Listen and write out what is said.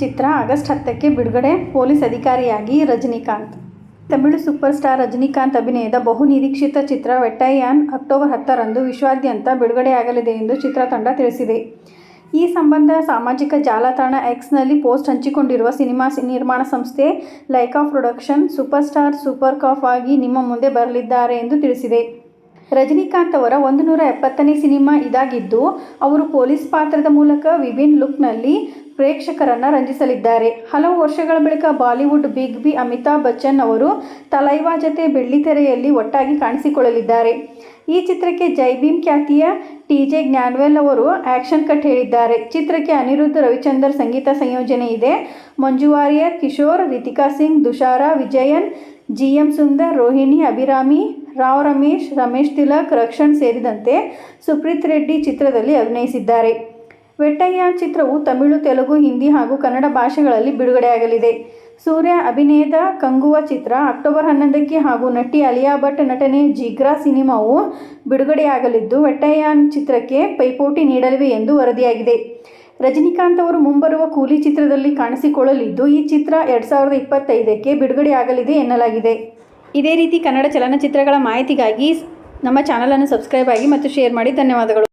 ಚಿತ್ರ August ಹತ್ತಕ್ಕೆ ಬಿಡುಗಡೆ. Police ಅಧಿಕಾರಿಯಾಗಿ ರಜನಿಕಾಂತ್. ತಮಿಳು ಸೂಪರ್ ಸ್ಟಾರ್ ರಜನಿಕಾಂತ್ ಅಭಿನಯದ ಬಹು ನಿರೀಕ್ಷಿತ ಚಿತ್ರ ವೆಟ್ಟಯ್ಯಾನ್ ಅಕ್ಟೋಬರ್ ಹತ್ತರಂದು ವಿಶ್ವಾದ್ಯಂತ ಬಿಡುಗಡೆಯಾಗಲಿದೆ ಎಂದು ಚಿತ್ರತಂಡ ತಿಳಿಸಿದೆ. ಈ ಸಂಬಂಧ ಸಾಮಾಜಿಕ ಜಾಲತಾಣ ಎಕ್ಸ್ನಲ್ಲಿ ಪೋಸ್ಟ್ ಹಂಚಿಕೊಂಡಿರುವ ಸಿನಿಮಾ ನಿರ್ಮಾಣ ಸಂಸ್ಥೆ Lyca production super star super cop ಆಗಿ ನಿಮ್ಮ ಮುಂದೆ ಬರಲಿದ್ದಾರೆ ಎಂದು ತಿಳಿಸಿದೆ. ರಜನಿಕಾಂತ್ ಅವರ ಒಂದು ನೂರ ಎಪ್ಪತ್ತನೇ ಸಿನಿಮಾ ಇದಾಗಿದ್ದು, ಅವರು ಪೊಲೀಸ್ ಪಾತ್ರದ ಮೂಲಕ ವಿಭಿನ್ ಲುಕ್ನಲ್ಲಿ ಪ್ರೇಕ್ಷಕರನ್ನು ರಂಜಿಸಲಿದ್ದಾರೆ. ಹಲವು ವರ್ಷಗಳ ಬಳಿಕ Bollywood big B Amitabh Bachchan ಅವರು ತಲೈವಾ ಜತೆ ಬೆಳ್ಳಿತೆರೆಯಲ್ಲಿ ಒಟ್ಟಾಗಿ ಕಾಣಿಸಿಕೊಳ್ಳಲಿದ್ದಾರೆ. ಈ ಚಿತ್ರಕ್ಕೆ ಜೈ ಭೀಮ್ ಖ್ಯಾತಿಯ ಟಿ ಜೆ ಜ್ಞಾನ್ವೆಲ್ ಅವರು ಆಕ್ಷನ್ ಕಟ್ ಹೇಳಿದ್ದಾರೆ. ಚಿತ್ರಕ್ಕೆ ಅನಿರುದ್ಧ ರವಿಚಂದರ್ ಸಂಗೀತ ಸಂಯೋಜನೆ ಇದೆ. ಮಂಜು ವಾರಿಯರ್, ಕಿಶೋರ್, ರಿತಿಕಾ ಸಿಂಗ್, ದುಷಾರ, ವಿಜಯನ್ ಜಿ ಎಂ ಸುಂದರ್, ರೋಹಿಣಿ, ಅಭಿರಾಮಿ, ರಾವ್ ರಮೇಶ್ ರಮೇಶ್ ತಿಲಕ್, ರಕ್ಷಣ್ ಸೇರಿದಂತೆ ಸುಪ್ರೀತ್ ರೆಡ್ಡಿ ಚಿತ್ರದಲ್ಲಿ ಅಭಿನಯಿಸಿದ್ದಾರೆ. ವೆಟ್ಟಯ್ಯ ಚಿತ್ರವು ತಮಿಳು, ತೆಲುಗು, ಹಿಂದಿ ಹಾಗೂ ಕನ್ನಡ ಭಾಷೆಗಳಲ್ಲಿ ಬಿಡುಗಡೆಯಾಗಲಿದೆ. ಸೂರ್ಯ ಅಭಿನಯದ ಕಂಗುವ ಚಿತ್ರ ಅಕ್ಟೋಬರ್ ಹನ್ನೊಂದಕ್ಕೆ ಹಾಗೂ ನಟಿ ಅಲಿಯಾ ಭಟ್ ನಟನೆ ಜಿಗ್ರಾ ಸಿನಿಮಾವು ಬಿಡುಗಡೆಯಾಗಲಿದ್ದು ವೆಟ್ಟಯ್ಯನ್ ಚಿತ್ರಕ್ಕೆ ಪೈಪೋಟಿ ನೀಡಲಿವೆ ಎಂದು ವರದಿಯಾಗಿದೆ. ರಜನಿಕಾಂತ್ ಅವರು ಮುಂಬರುವ ಕೂಲಿ ಚಿತ್ರದಲ್ಲಿ ಕಾಣಿಸಿಕೊಳ್ಳಲಿದ್ದು, ಈ ಚಿತ್ರ ಎರಡು ಸಾವಿರದ ಇಪ್ಪತ್ತೈದಕ್ಕೆ ಬಿಡುಗಡೆಯಾಗಲಿದೆ ಎನ್ನಲಾಗಿದೆ. ಇದೇ ರೀತಿ ಕನ್ನಡ ಚಲನಚಿತ್ರಗಳ ಮಾಹಿತಿಗಾಗಿ ನಮ್ಮ ಚಾನಲನ್ನು ಸಬ್ಸ್ಕ್ರೈಬ್ ಆಗಿ ಮತ್ತು ಶೇರ್ ಮಾಡಿ. ಧನ್ಯವಾದಗಳು.